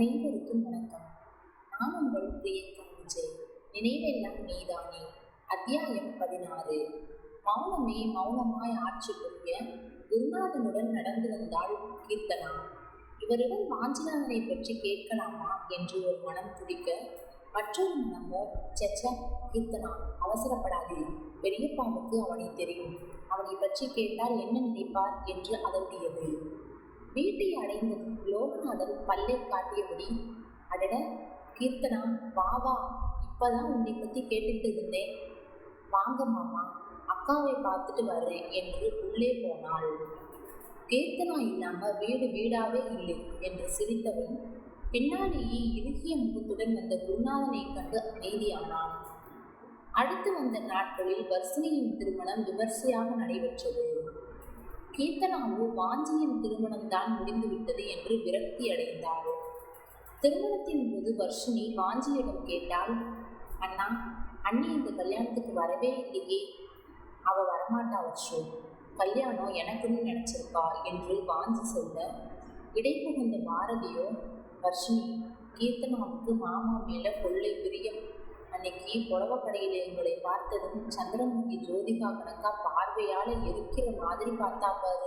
அனைவருக்கும் வணக்கம். நான் உங்கள் பிரியங்கா விஜய். நினைவெல்லாம் நீதானே. அத்தியாயம் பதினாறு. மௌனமே மௌனமாய் ஆட்சி புரிய குருநாதனுடன் நடந்து வந்தாள் கீர்த்தனா. இவரிடம் வாஞ்சிநாதனை பற்றி கேட்கலாமா என்று ஒரு மனம் துடிக்க மற்றொரு மனமோ சச்ச கீர்த்தனா அவசரப்படாதே. பெரியப்பாவுக்கு அவனை தெரியும். அவனை பற்றி கேட்டால் என்ன நினைப்பார்? என்று அதட்டியது. வீட்டை அடைந்ததும் லோகநாதன் பல்லை காட்டியபடி அடட கீர்த்தனா வா வா இப்பதான் உன்னை பத்தி கேட்டுட்டு இருந்தேன். வாங்க மாமா அக்காவை பார்த்துட்டு வர்றேன் என்று உள்ளே போனாள். கீர்த்தனா இல்லாம வீடு வீடாவே இல்லை என்று சிரித்தவன் பின்னாலேயே இறுகிய முகத்துடன் வந்த குருநாதனை கண்டு அமைதியானான். அடுத்து வந்த நாட்களில் வர்சினியின் திருமணம் விமர்சையாக நடைபெற்றது. கீர்த்தனாவோ வாஞ்சியின் திருமணம் தான் முடிந்துவிட்டது என்று விரக்தி அடைந்தாள். திருமணத்தின் போது வர்ஷினி வாஞ்சியிடம் கேட்டாள் அண்ணா அண்ணி இந்த கல்யாணத்துக்கு வரவே இல்லையே. அவ வரமாட்டா வர்ஷு. கல்யாணம் எனக்குன்னு நினைச்சிருக்கா? என்று வாஞ்சி சொல்ல இடைப்புகுந்த பாரதியோ வர்ஷினி கீர்த்தனாவுக்கு மாமா மேல கொள்ளை பிரியம். அன்னைக்கு புடவ எங்களை பார்த்ததும் சந்திரமுகி ஜோதிகா கணக்கா பார்வையால எரிக்கிற மாதிரி பார்த்தா பாரு.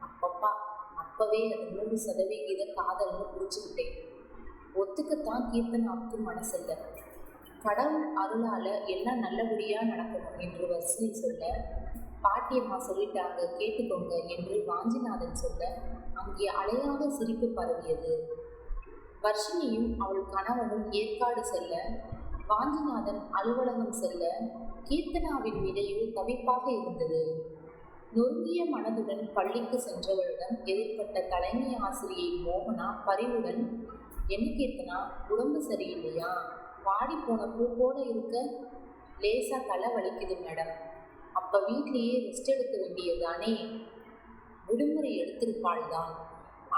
அப்பப்பா அப்பவே அது நூறு சதவிகித காதல்னு புடிச்சுக்கிட்டேன் ஒத்துக்கத்தான் கீர்த்தனாவுக்கு மனசில்ல. கடவுள் அருளால எல்லாம் நல்லபடியா நடக்கணும் என்று வர்ஷினி சொல்ல பாட்டியம்மா சொல்லிட்டாங்க கேட்டுக்கோங்க என்று வாஞ்சிநாதன் சொல்ல அங்கே அலையாக சிரிப்பு பரவியது. வர்ஷினியும் அவள் கணவனும் ஏற்காடு செல்ல வாஞ்சிநாதன் அலுவலகம் செல்ல கீர்த்தனாவின் இடையில் தவிப்பாக இருந்தது. நொறுங்கிய மனதுடன் பள்ளிக்கு சென்றவளிடம் எதிர்பட்ட தலைமை ஆசிரியை மோகனா பரிவுடன் என்ன கீர்த்தனா உடம்பு சரியில்லையா? வாடி போன பூ போல இருக்க. லேசா தலை வலிக்குது மேடம். அப்ப வீட்லேயே ரெஸ்ட் எடுக்க வேண்டியதுதானே விடுமுறை எடுத்திருப்பாள் தான்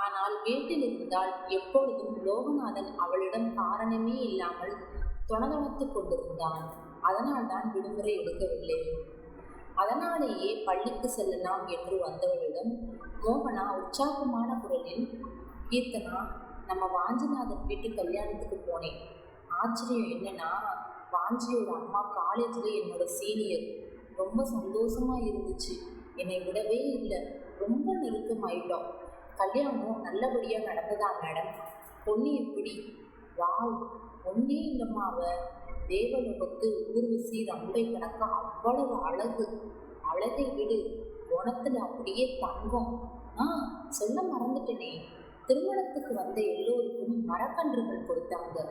ஆனால் வீட்டில் இருந்தால் எப்பொழுதும் லோகநாதன் அவளிடம் காரணமே இல்லாமல் தொணதொணத்துக் கொண்டிருந்தான். அதனால்தான் விடுமுறை எடுக்கவில்லை. அதனாலேயே பள்ளிக்கு செல்லலாம் என்று வந்தவரிடம் மோகனா உற்சாகமான குரலில் கீர்த்தனா நம்ம வாஞ்சிநாதன் வீட்டு கல்யாணத்துக்கு போனேன். ஆச்சரியம் என்னன்னா வாஞ்சியோட அம்மா காலேஜில் என்னோட சீனியர் ரொம்ப சந்தோஷமா இருந்துச்சு. என்னை விடவே இல்லை. ரொம்ப நெருக்கமாயிட்டோம். கல்யாணம் நல்லபடியாக நடந்ததா மேடம்? பொண்ணு எப்படி? வாவ்! ஒன்னே இல்லம்மா அவ. தேவலோகத்து ஊர்வசி ரம்பை கணக்கா அவ்வளவு அழகு. அழகை விடு. குணத்துல அப்படியே தங்கம். ஆ சொல்ல மறந்துட்டனே. திருமணத்துக்கு வந்த எல்லோருக்கும் மரக்கன்றுகள் கொடுத்தாங்க.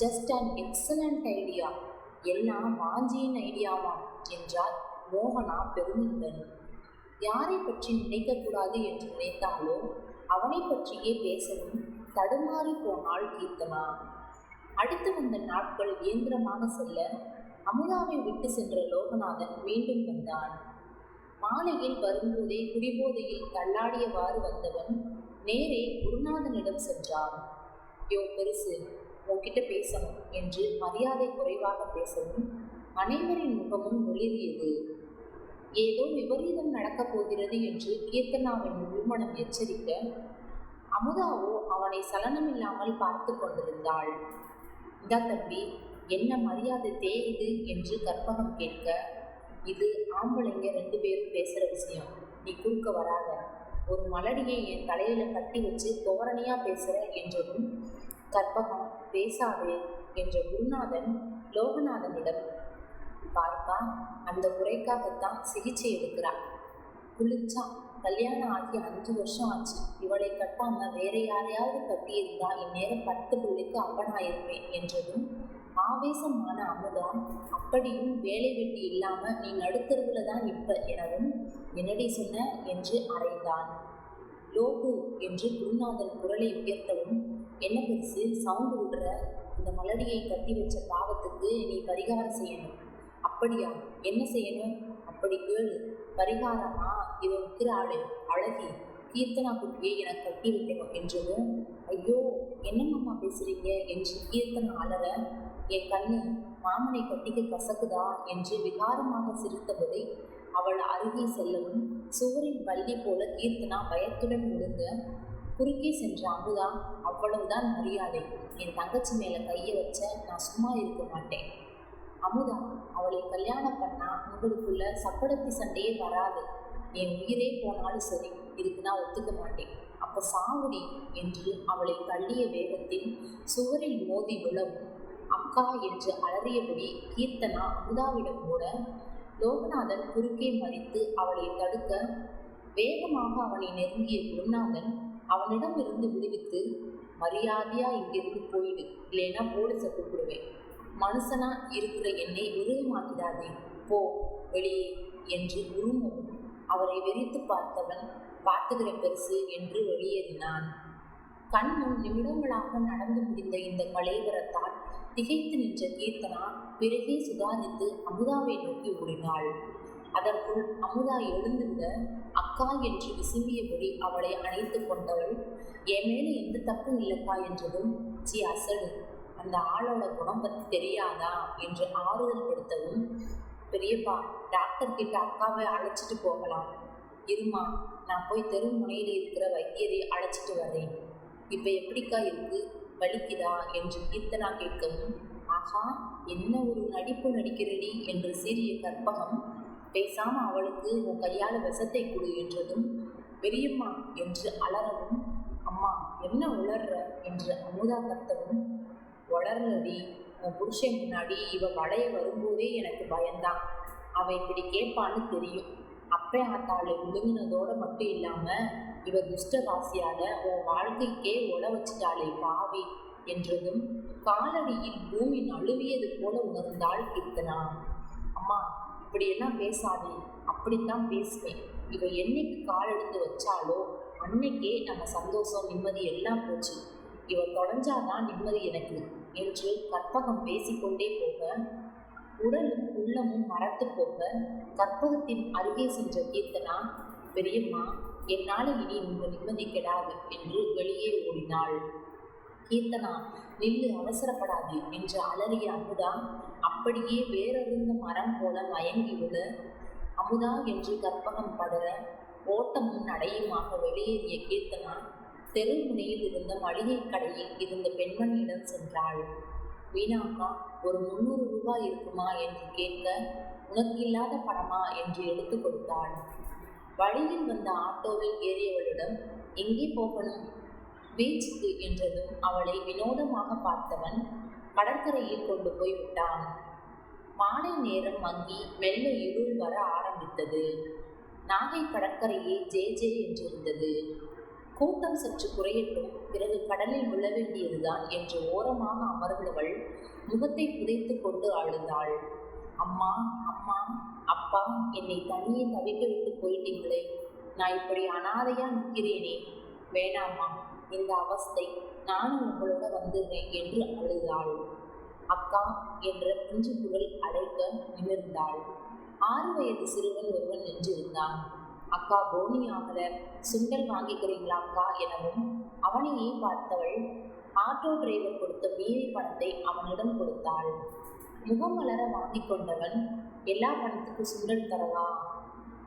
ஜஸ்ட் அன் எக்ஸலண்ட் ஐடியா எல்லாம் வாஞ்சியின் ஐடியாவாம் என்றார் மோகனா பெருமிந்தன் யாரை பற்றி நினைக்கக்கூடாது என்று நினைத்தாலோ அவனை பற்றியே பேசவும் தடுமாறி போனாள் கீர்த்தனா. அடுத்து வந்த நாட்கள் இயந்திரமாக செல்ல அமுதாவை விட்டு சென்ற லோகநாதன் மீண்டும் வந்தான். மாலையில் வரும்போதே குடிபோதையில் தள்ளாடியவாறு வந்தவன் நேரே குருநாதனிடம் சென்றான். யோ பெருசு உன்கிட்ட பேசணும் என்று மரியாதை குறைவாக பேசவும் அனைவரின் முகமும் ஒளிரியது ஏதோ விபரீதம் நடக்கப் போகிறது என்று கீர்த்தனாவின் உள்மனம் எச்சரிக்க அமுதாவோ அவனை சலனமில்லாமல் பார்த்து கொண்டிருந்தாள். இந்தா தம்பி என்ன மரியாதை தேயுது என்று கற்பகம் கேட்க இது ஆம்பளைங்க ரெண்டு பேரும் பேசுற விஷயம். நீ குறுக்க வராத. ஒரு மலடியை என் தலையில கட்டி வச்சு தோரணையா பேசுற என்றதும் கற்பகம் பேசாதே என்ற குருநாதன் லோகநாதனிடம் பார்ப்பா அந்த குறைக்காகத்தான் சிகிச்சை எடுக்கிறாள் குளிச்சா கல்யாணம் ஆகி அஞ்சு வருஷம் ஆச்சு. இவளை கட்டாம வேற யாரையாவது கட்டியிருந்தா இந்நேரம் பத்து புள்ளிக்கு அப்பனாயிருப்பேன் என்றதும் ஆவேசமான அமுதா அப்படியும் வேலை வெட்டி இல்லாம நீ நடுத்தருவுல தான் நிற்ப எனவும் என்னடி சொன்ன? என்று அறைந்தான் லோகு என்று குருநாதன் குரலை உயர்த்தவும் என்ன பெருசு சவுண்டு விடுற? இந்த மலடியை கட்டி வச்ச பாவத்துக்கு நீ பரிகாரம் செய்யணும். அப்படியா? என்ன செய்யணும்? அப்படி கேளு. பரிகாரமா? இவன் இருக்கிறாளே அழகி கீர்த்தனா குட்டியை எனக்கு கட்டி வைக்கணும் என்றதும் ஐயோ என்னம்மா பேசுறீங்க? என்று கீர்த்தனா அலற என் கண்ணு மாமனை கட்டிக்க கசக்குதா? என்று விகாரமாக சிரித்தபடி அவள் அருகே செல்லவும் சுவரின் வள்ளி போல கீர்த்தனா பயத்துடன் விழுங்க குறுக்கே சென்ற அமுதா அவ்வளவுதான் மரியாதை. என் தங்கச்சி மேல கையை வச்ச நான் சும்மா இருக்க மாட்டேன். அமுதா அவளை கல்யாணம் பண்ணா உங்களுக்குள்ள சக்கடத்தி சண்டையே வராது. என் உயிரே போனாலும் சரி இதுக்கு நான் ஒத்துக்க மாட்டேன். அப்ப சாவுடி என்று அவளை தள்ளிய வேகத்தில் சுவரில் மோதி விழவும். அக்கா என்று அலறியபடி கீர்த்தனா அமுதாவிடம் கூட லோகநாதன் குறுக்கே மறித்து அவளை தடுக்க வேகமாக அவனை நெருங்கிய குருநாதன் அவனிடம் இருந்து விடுவித்து மரியாதையா இங்கிருந்து போயிடு இல்லைன்னா போலீஸை கூப்பிடுவேன். மனுஷனா இருக்கிற என்னை விருகமாக்கிடாதே போ வெளியே என்று உருமும் அவரை வெறித்து பார்த்தவன் பார்த்துகிற பெருசு என்று வெளியேறினான். கண்முன் நிமிடங்களாக நடந்து முடிந்த இந்த கலைவரத்தால் திகைத்து நின்ற கீர்த்தனா பிறகே சுதாரித்து அமுதாவை நோக்கி ஓடினாள். அதற்குள் அமுதா எழுந்துவிட அக்கா என்று விசும்பியபடி அவளை அணைத்து கொண்டவள் என் மேல எந்த தப்பும் இல்லக்கா என்றதும் சி அசடு அந்த ஆளோட குணம் தெரியாதா? என்று ஆறுதல் கொடுத்தவும் பெரியப்பா டாக்டர் கிட்ட அக்காவை அழைச்சிட்டு போகலாம். இருமா நான் போய் தெரு முனையில் இருக்கிற வைத்தியரை அழைச்சிட்டு வரேன். இப்ப எப்படிக்கா இருக்கு? வலிக்குதா? என்று கீர்த்தனா கேட்கவும் ஆஹா என்ன ஒரு நடிப்பு நடிக்கிறடி? என்று சீரிய கற்பகம் பேசாம அவளுக்கு உன் கையால விஷத்தை கொடு என்றதும் பெரியம்மா என்று அலறவும் அம்மா என்ன உளர்ற? என்று அமுதா கத்தவும் உளர்லடி உன் புருஷன் முன்னாடி இவ வளைய வரும்போதே எனக்கு பயந்தான். அவன் இப்படி கேட்பான்னு தெரியும். அப்பே ஆத்தாளை விழுங்கினதோட மட்டும் இல்லாம இவ துஷ்ட ராசியால உன் வாழ்க்கைக்கே உல வச்சுட்டாளே பாவி என்றதும் காலடியில் பூமி நழுவியது போல உணர்ந்தாள் கீர்த்தனா. அம்மா இப்படியெல்லாம் பேசாதே. அப்படித்தான் பேசுவேன். இவ என்னைக்கு கால் எடுத்து வச்சாலோ அன்னைக்கே நம்ம சந்தோஷம் நிம்மதி எல்லாம் போச்சு. இவ தொலைஞ்சாதான் நிம்மதி எனக்கு. என்று கற்பகம் பேசிக்கொண்டே போக உடலும் உள்ளமும் மறத்து போக கற்பகத்தின் அருகே சென்ற கீர்த்தனா பெரியம்மா என்னால் இனி உங்கள் நிம்மதி கெடாது என்று வெளியே ஓடினாள். கீர்த்தனா நில்லு அவசரப்படாது என்று அலறிய அமுதா அப்படியே வேறறிந்த மரம் போல மயங்கி விட அமுதா என்று கற்பகம் படர ஓட்டமும் நடையுமாக வெளியேறிய கீர்த்தனா தெருமுனையில் இருந்த மளிகை கடையில் இருந்த பெண்மணியிடம் சென்றாள். வீணாக்கா ஒரு முந்நூறு ரூபாய் இருக்குமா? என்று கேட்க உனக்கு இல்லாத பணமா? என்று எடுத்து கொடுத்தாள். வழியில் வந்த ஆட்டோவில் ஏறியவளிடம் எங்கே போகணும்? பீச்சுக்கு என்றதும் அவளை வினோதமாக பார்த்தவன் கடற்கரையில் கொண்டு போய் விட்டான். மாலை நேரம் மங்கி மெல்ல இருள் வர ஆரம்பித்தது. நாகை கடற்கரையே ஜே ஜே என்றிருந்தது. கூட்டம் சற்று குறையட்டும். பிறகு கடலில் விழ வேண்டியதுதான் என்று ஓரமாக அமர்ந்தவள் முகத்தை புதைத்து கொண்டு அழுந்தாள் அம்மா அம்மா அப்பா என்னை தனியே தவிக்க விட்டு போயிட்டீங்களே. நான் இப்படி அனாதையா நிற்கிறேனே. வேணாமா இந்த அவஸ்தை. நானும் உங்களோட வந்துடுறேன் என்று அழுதாள். அக்கா என்ற பிஞ்சு குரல் அழைக்க நிமிர்ந்தாள். ஆறு வயது சிறுவன் ஒருவன் நின்றிருந்தான். அக்கா போனி ஆகல சுண்டல் வாங்கிக்கிறீங்களா அக்கா எனவும் அவனையே பார்த்தவள் ஆட்டோ டிரைவர் கொடுத்த மீதி பணத்தை அவனிடம் கொடுத்தாள். முகமலர வாங்கி கொண்டவன் எல்லா பணத்துக்கும் சுண்டல் தரவா?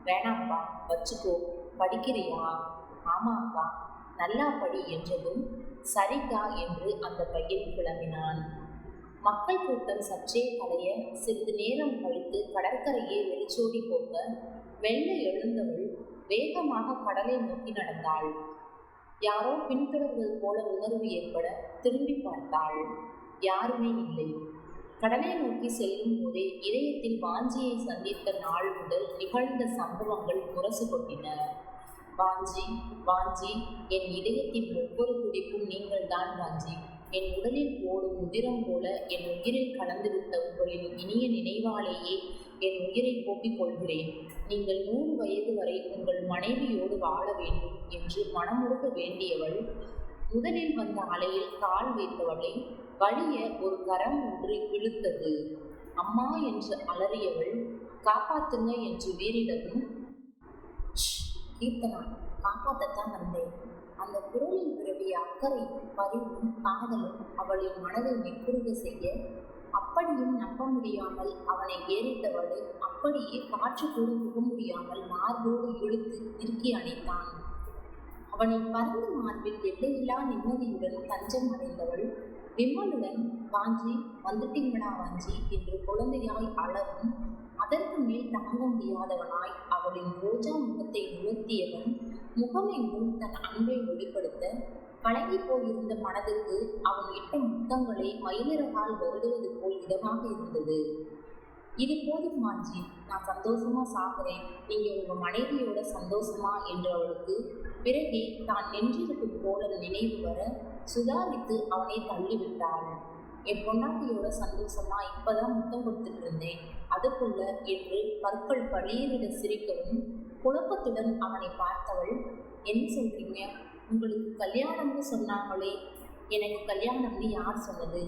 வேணாம்ப்பா வச்சுக்கோ. படிக்கிறியா? ஆமா அக்கா. நல்லா படி என்றதும் சரிக்கா என்று அந்த பையன் கிளம்பினான். மக்கள் கூட்டம் சற்றே கலைய சிறிது நேரம் கழித்து கடற்கரையே வெளிச்சோடி போக வெள்ளை எழுந்தவள் வேகமாக கடலை நோக்கி நடந்தாள். யாரோ பின்தொடர்வது போல உணர்வு ஏற்பட திரும்பி பார்த்தாள். யாருமே இல்லை. கடலை நோக்கி செல்லும் போதே இதயத்தில் வாஞ்சியை சந்தித்த நாள் முதல் நிகழ்ந்த சம்பவங்கள் முரசு கொட்டின வாஞ்சி வாஞ்சி என் இதயத்தின் ஒவ்வொரு துடிப்பும் நீங்கள்தான் வாஞ்சி. என் உடலில் ஓடும் உதிரம் போல என் உயிரில் கலந்துவிட்ட உங்களின் இனிய நினைவாலேயே என் உயிரை போக்கிக் கொள்கிறேன். நீங்கள் நூறு வயது வரை உங்கள் மனைவியோடு வாழ வேண்டும் என்று மனமுருக வேண்டியவள் முதலில் வந்த அலையில் கால் வைத்தவளை வலிய ஒரு கரம் ஒன்று இழுத்தது. அம்மா என்று அலறியவள் காப்பாத்துங்க என்று வீரிடவும் கீர்த்தனா காப்பாற்றத்தான் வந்தேன். அந்த குரலில் விரவிய அக்கறையும் பரிவும் காதலும் அவளின் மனதை நெக்குருக செய்ய அப்படியும் நம்ப முடியாமல் அவனை ஏறிட்டவளை அப்படியே காற்று கூட புக முடியாமல் மார்போடு இழுத்து இறுக்கி அணைத்தான். அவனின் பரந்த மார்பில் எல்லையில்லா நிம்மதியுடன் தஞ்சம் அடைந்தவள் விம்மலுடன் வாஞ்சி வந்துட்டீங்களா வாஞ்சி? என்று குழந்தையாய் அளவும் அதற்கு மேல் தாங்க முடியாதவனாய் அவளின் ரோஜா முகத்தை நிறுத்தியவன் முகமெங்கும் தன் அன்பை வெளிப்படுத்த பழகி போயிருந்த மனதுக்கு அவன் இட்ட முத்தங்களை மயிலிறகால் வருடுவது போல் இதமாக இருந்தது. இது போதும் மாஞ்சி நான் சந்தோஷமா சாகுறேன். நீங்க உங்க மனைவியோட சந்தோஷமா? என்று அவளுக்கு பிறகே தான் நின்றிருக்கும் போல நினைவு வர சுதாரித்து அவனை தள்ளிவிட்டாள். என் பொண்டாட்டியோட சந்தோஷமா இப்பதான் முத்தம் கொடுத்துட்டு இருந்தேன். அதுக்குள்ள என்று பற்கள் பழியரிட சிரிக்கவும் குழப்பத்துடன் அவனை பார்த்தவள் என்ன சொல்றீங்க? உங்களுக்கு கல்யாணம்னு சொன்னாங்களே. எனக்கு கல்யாணம்னு யார் சொன்னது?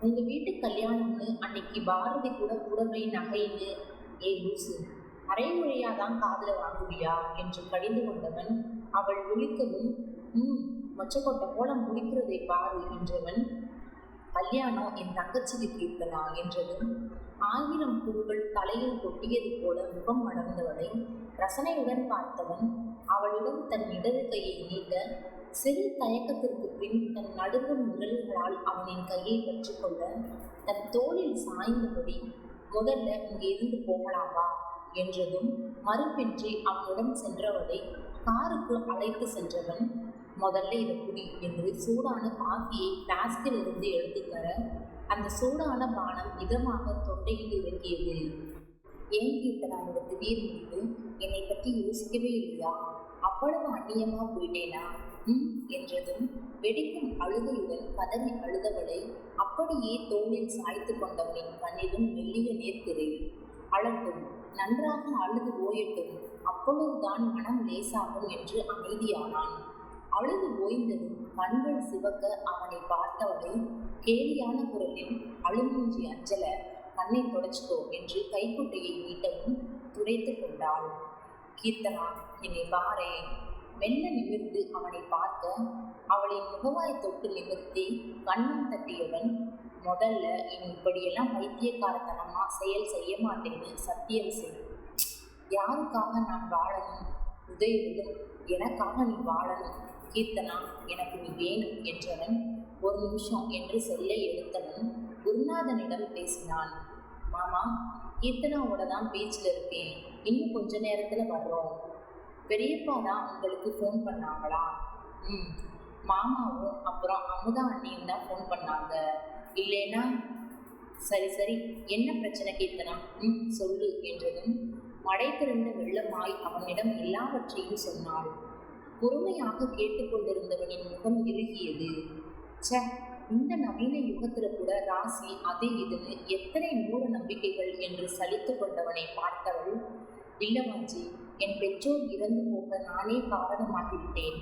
உங்க வீட்டு கல்யாணம்னு அன்னைக்கு பாரதி கூட புடவை நகைன்னு ஏ லூசு அரைமுறையா தான் காதல வாங்குவியா? என்று கடிந்து கொண்டவன் அவள் விழிக்கவும் ம் மொச்சக்கொட்டை போல முடிக்கிறதை பாரு என்றவன் கல்யாணம் என் தங்கச்சிக்கு கீர்த்தனா என்றதும் ஆயிரம் பூக்கள் தலையில் கொட்டியது போல முகம் மடர்ந்தவளை ரசனையுடன் பார்த்தவன் அவளிடம் தன் இடது கையை நீட்ட சிறு தயக்கத்திற்கு பின் தன் நடுங்கும் விரல்களால் அவனின் கையை பற்றிக்கொள்ள தன் தோளில் சாய்ந்தபடி முதல்ல இங்கே இருந்து போகலாமா என்றதும் மறுப்பின்றி அவனுடன் சென்றவளை காருக்கு அழைத்து சென்றவன் முதல்ல இதை குடி என்று சூடான காஃபியை பிளாஸ்கில் இருந்து எடுத்து தர அந்த சூடான பானம் இதமாக தொண்டையில் இறங்கியது. ஏன் கீர்த்தனா இந்த திடீர் முடிவு? என்னை பற்றி யோசிக்கவே இல்லையா? அவ்வளவு அந்நியமா போயிட்டேனா? ம் என்றதும் வெடிக்கும் அழுகையுடன் கதறி அழுதவளை அப்படியே தோளில் சாய்த்து கொண்டவனின் கண்ணிலும் மெல்லிய நேர்த்திரை. அழட்டும் நன்றாக அழுது ஓயட்டும் அப்பொழுதுதான் மனம் லேசாகும் என்று அமைதியானான். அழுது ஓய்ந்ததும் கண்கள் சிவக்க அவனை பார்த்தவளை கேலியான குரலில் அழுமூஞ்சி அஞ்சல கண்ணை தொடச்சிக்கோ என்று கைக்குட்டையை நீட்டவும் துடைத்து கொண்டாள். கீர்த்தனா என்னை பாரே. மெல்ல நிமிர்ந்து அவனை பார்க்க அவளின் முகவாய் தொட்டு நிமிர்த்தி கண்ணம் தட்டியவன் முதல்ல இனி இப்படியெல்லாம் வைத்தியக்காரத்தனமா செயல் செய்ய மாட்டேன்னு சத்தியம் செய். யாருக்காக நான் வாழணும்? உதயவிலும் எனக்காக நீ வாழணும். கீர்த்தனா எனக்கு நீ வேணும் என்றவன் ஒரு நிமிஷம் என்று சொல்ல எடுத்தவன் குருநாதனிடம் பேசினான் மாமா கீர்த்தனாவோட தான் பீச்சில் இருக்கேன். இன்னும் கொஞ்ச நேரத்தில் வர்றோம். பெரியப்பா தான் உங்களுக்கு ஃபோன் பண்ணாங்களா? ம். மாமாவும் அப்புறம் அமுதா அண்ணியும் தான் ஃபோன் பண்ணாங்க. இல்லைன்னா? சரி சரி. என்ன பிரச்சனை கீர்த்தனா? ம் சொல்லு என்றதும் மடை திறந்த வெள்ளமாய் அவனிடம் எல்லாவற்றையும் சொன்னாள். பொறுமையாக கேட்டுக்கொண்டிருந்தவனின் முகம் இறுகியது ச்ச இந்த நவீன யுகத்துல கூட ராசி அது இதுன்னு எத்தனை மூட நம்பிக்கைகள் என்று சலித்து கொண்டவனை பார்த்தவள் இல்லவாஞ்சி என் பெற்றோர் இறந்து போக நானே காரணமாகிவிட்டேன்.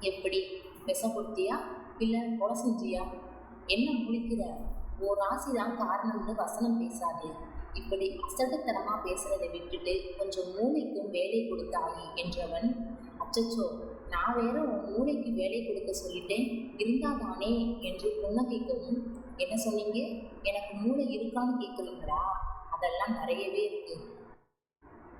எப்படி விஷம் கொடுத்தியா? இல்ல கொலை செஞ்சியா? என்ன முழிக்கிற? ஓ ராசி தான் காரணம்னு வசனம் பேசாது. இப்படி அசட்டுத்தனமா பேசுறதை விட்டுட்டு கொஞ்சம் மூளைக்கும் வேலை கொடுத்தாயி என்றவன் அச்சச்சோ நான் வேற உன் மூளைக்கு வேலை கொடுக்க சொல்லிட்டேன். இருந்தாதானே என்று புன்னகைக்கவும் என்ன சொன்னீங்க? எனக்கு மூளை இருக்கான்னு கேட்குறீங்களா அதெல்லாம் நிறையவே இருக்கு.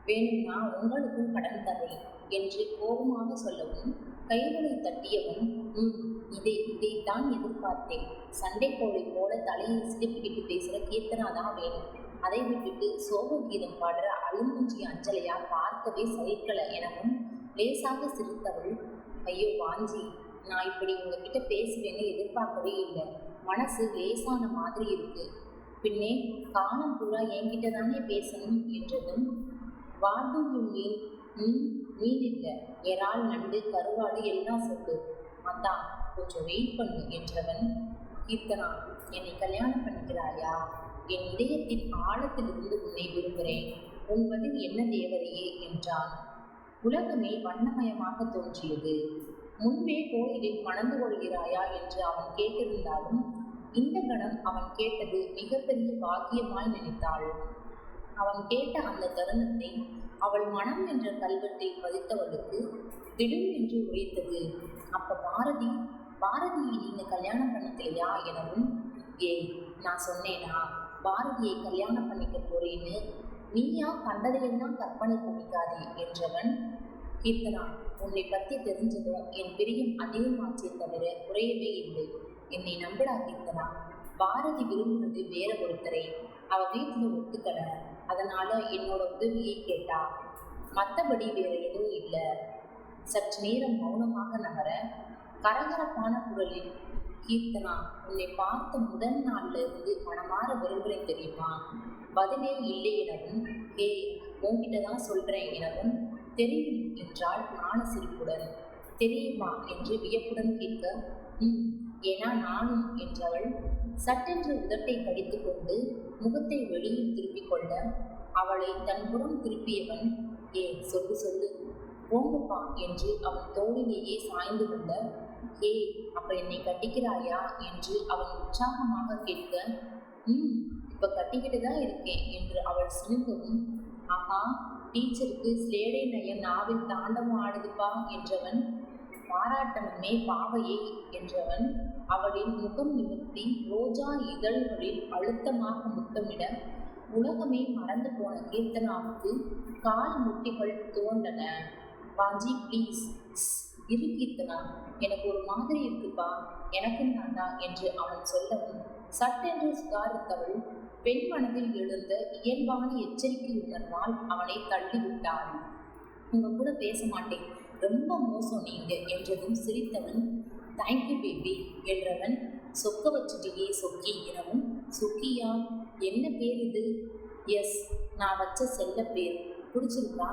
வேணும்னா உங்களுக்கும் கடன் தரேன் என்று கோபமாக சொல்லவும் கைகளை தட்டியவன் ம் இதை இதைத்தான் எதிர்பார்த்தேன். சண்டை கோழி போல தலையை சிரிப்பிக்கிட்டு பேசுகிற கீர்த்தனா தான் வேணும். அதை விட்டுட்டு சோக கீதம் பாடுற அழுமூஞ்சி அஞ்சலையா பார்க்கவே சகிக்கல எனவும் லேசாக சிரித்தவள் ஐயோ வாஞ்சி நான் இப்படி உங்ககிட்ட பேசுவேன்னு எதிர்பார்க்கவே இல்லை. மனசு லேசான மாதிரி இருக்கு. பின்னே காலம் பூரா என்கிட்ட தானே பேசணும்? என்றதும் வார்டு யூ ம் மீன் இல்லை. இறால் நண்டு கருவாடு எல்லாம் சொல்லு. அதான் கொஞ்சம் வெயிட் பண்ணு என்றவன் கீர்த்தனா என்னை கல்யாணம் பண்ணிக்கிறாயா? என் இதயத்தின் ஆழத்திலிருந்து உன்னை விரும்புகிறேன். உன் பதில் என்ன தேவதையே? என்றான். உலகமே வண்ணமயமாக தோன்றியது. முன்பே கோயிலில் மணந்து கொள்கிறாயா என்று அவன் கேட்டிருந்தாலும் இந்த கணம் அவன் கேட்டது மிகப்பெரிய பாக்கியமாய் நினைத்தாள். அவன் கேட்ட அந்த தருணத்தை அவள் மனம் என்ற கல்வெட்டை பதித்தவளுக்கு திடீரென்று உரைத்தது. அப்ப பாரதி பாரதியை நீங்க கல்யாணம் பண்ணிக்கலையா எனவும் ஏய் நான் சொன்னேனா? பாரதியை கல்யாணம் பண்ணிக்க போறேன்னு நீயா கண்டதையெல்லாம் கற்பனை குவிக்காதே என்றவன் கீர்த்தனா உன்னை பற்றி தெரிஞ்சதும் என் பிரியம் அதிகமாச்சே தவிர குறையவே இல்லை. என்னை நம்படா கீர்த்தனா. பாரதி விரும்புவது வேற ஒருத்தரை. அவ வீட்டில் ஒத்துக்கல. அதனால என்னோட உதவியை கேட்டா. மற்றபடி வேற எதுவும் இல்லை. சற்று நேரம் மௌனமாக நகர கரகரப்பான குரலில் கீர்த்தனா உன்னை பார்த்த முதல் நாள்ல இருந்து மனமாற விரும்புகிறேன் தெரியுமா? பதிலே இல்லை எனவும் ஹே உன்கிட்ட தான் சொல்றேன் எனவும் தெரியும் என்றால் நாண சிரிப்புடன் தெரியுமா என்று வியப்புடன் கேட்க ம் ஏன்னா நானும் என்றவள் சட்டென்று உதட்டை கடித்து கொண்டு முகத்தை வெளியில் திருப்பிக் கொள்ள அவளை தன் புறம் திருப்பியவன் ஏ சொல்லு சொல்லு போங்கப்பா என்று அவன் தோளிலேயே சாய்ந்து கொண்ட ஏ அப்ப என்னை கட்டிக்கிறாயா என்று அவன் உற்சாகமாக கேட்க ம் இப்ப கட்டிக்கிட்டு தான் இருக்கேன் என்று அவள் சினுங்கவும் அம்மா டீச்சருக்கு ஸ்லேடை நயன் நாவில் தாண்டவம் ஆடுதுப்பா என்றவன் பாராட்டணுமே பாவையே என்றவன் அவளின் முகம் நிமிர்த்தி ரோஜா இதழ்களில் அழுத்தமாக முத்தமிட உலகமே மறந்து போன கீர்த்தனாவுக்கு கால் முட்டிகள் தோண்டன பாஞ்சி ப்ளீஸ் இரு கீர்த்தனா எனக்கு ஒரு மாதிரி இருக்குப்பா எனக்கும் தாண்டா என்று அவன் சொல்லவும் சட்டென்று சுதாரித்தவள் பெண் மனதில் எழுந்த இயல்பான எச்சரிக்கை உணர்வால் அவனை தள்ளிவிட்டாள். உங்க கூட பேச மாட்டேன். ரொம்ப மோசம் நீங்க என்றதும் சிரித்தவன் தேங்க்யூ பேபி என்றவன் சொக்க வச்சுட்டியே சொக்கி எனவும் சொக்கியா? என்ன பேர் இது? எஸ் நான் வச்ச செல்ல பேர். பிடிச்சிருக்கா?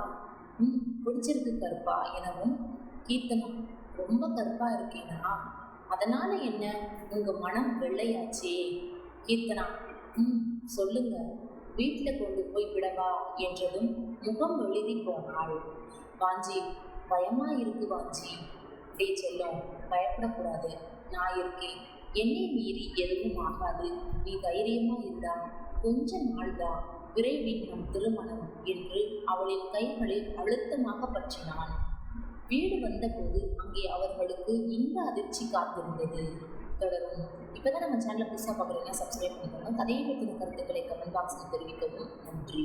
ம் பிடிச்சிருக்கு கருப்பா எனவும் கீர்த்தனா ரொம்ப கருப்பா இருக்கேனா? அதனால என்ன? உங்க மனம் வெள்ளையாச்சே. கீர்த்தனா ம் சொல்லுங்க. வீட்டில் கொண்டு போய் விடவா? என்றதும் முகம் எழுதி போனாள். வாஞ்சி பயமா இருக்கு வாஞ்சி. டே செல்லம் பயப்படக்கூடாது. நான் இருக்கேன். என்னை மீறி எதுவும் ஆகாது. நீ தைரியமா இருந்தா கொஞ்ச நாள் தான் விரைவில் நம் திருமணம் என்று அவளின் கைகளில் அழுத்தமாக பற்றினான். வீடு வந்தபோது அங்கே அவர்களுக்கு இந்த அதிர்ச்சி காத்திருந்தது. தொடரும். இப்போதான் நம்ம சேனலை புதுசாக பார்க்குறீங்கன்னா சப்ஸ்கிரைப் பண்ணிக்கோங்க. கதையை பற்றின கருத்துக்களை கமெண்ட் பாக்ஸில் தெரிவிக்கவும். நன்றி.